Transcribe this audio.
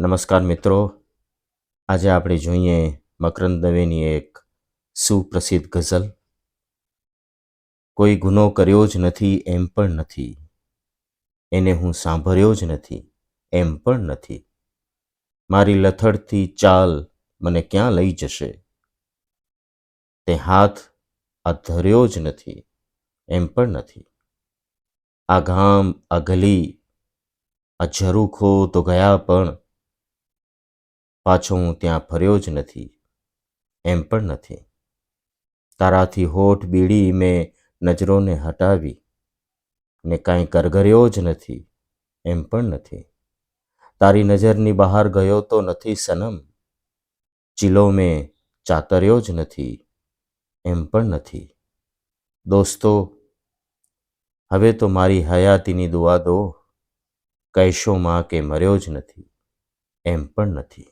નમસ્કાર મિત્રો. આજે આપણે જોઈએ મકરંદ દવેની એક સુપ્રસિદ્ધ ગઝલ. કોઈ ગુનો કર્યો જ નથી એમ પણ નથી. એને હું સાંભળ્યો જ નથી એમ પણ નથી. મારી લથડથી ચાલ મને ક્યાં લઈ જશે? તે હાથ આ ધર્યો જ નથી એમ પણ નથી. આ ગામ, આ ગલી, આ ઝરૂખો તો ગયા પણ પાછો હું ત્યાં ફર્યો જ નથી, એમ પણ નથી. તારાથી હોઠ બીડી મેં નજરોને હટાવી ને કાંઈ કરગર્યો જ નથી, એમ પણ નથી. તારી નજરની બહાર ગયો તો નથી સનમ, ચીલો મેં ચાતર્યો જ નથી, એમ પણ નથી. દોસ્તો, હવે તો મારી હયાતીની દુઆ દો, કહેશો માં કે મર્યો જ નથી, એમ પણ નથી.